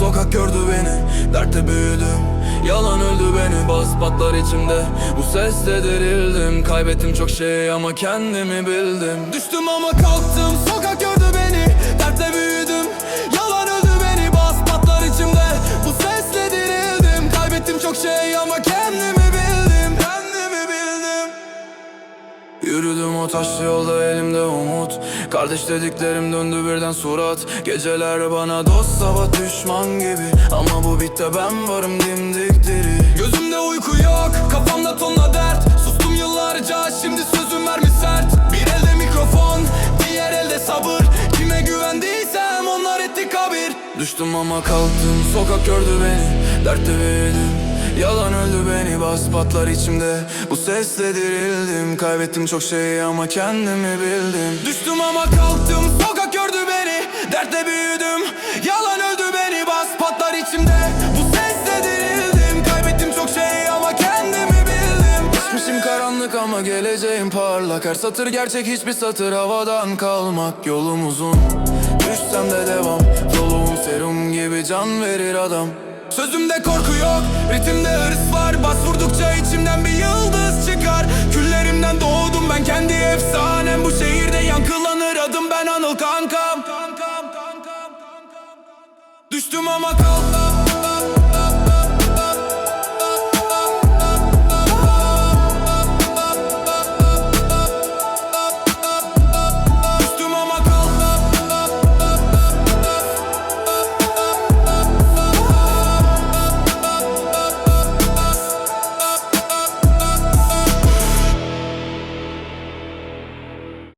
sokak gördü beni Dertte büyüdüm. Yalan öldü beni bas patlar içimde. Bu sesle derildim Kaybettim çok şey ama kendimi bildim. Düştüm ama kalktım taşlı yolda elimde umut. Kardeş dediklerim döndü birden surat. Geceler bana dost sabah düşman gibi. Ama bu bitte ben varım dimdik diri. Gözümde uyku yok kafamda tonla dert. Sustum yıllarca şimdi sözüm vermiş sert. Bir elde mikrofon diğer elde sabır. Kime güvendiysem onlar etti kabir. Düştüm ama kalktım sokak gördü beni. Dertte Yalan öldü beni bas patlar içimde. Bu sesle dirildim Kaybettim çok şey ama kendimi bildim. Düştüm ama kalktım Sokak gördü beni Dertle büyüdüm. Yalan öldü beni bas patlar içimde. Bu sesle dirildim Kaybettim çok şey ama kendimi bildim. Geçmişim karanlık ama geleceğim parlak. Her satır gerçek hiçbir satır havadan kalmak. Yolum uzun Düşsem de devam. Yolum serum gibi can verir adam Sözümde korku yok, ritimde hırs var. Bas vurdukça içimden bir yıldız çıkar. Küllerimden doğdum ben kendi efsanem. Bu şehirde yankılanır adım ben Anıl kankam. Düştüm ama kalkmam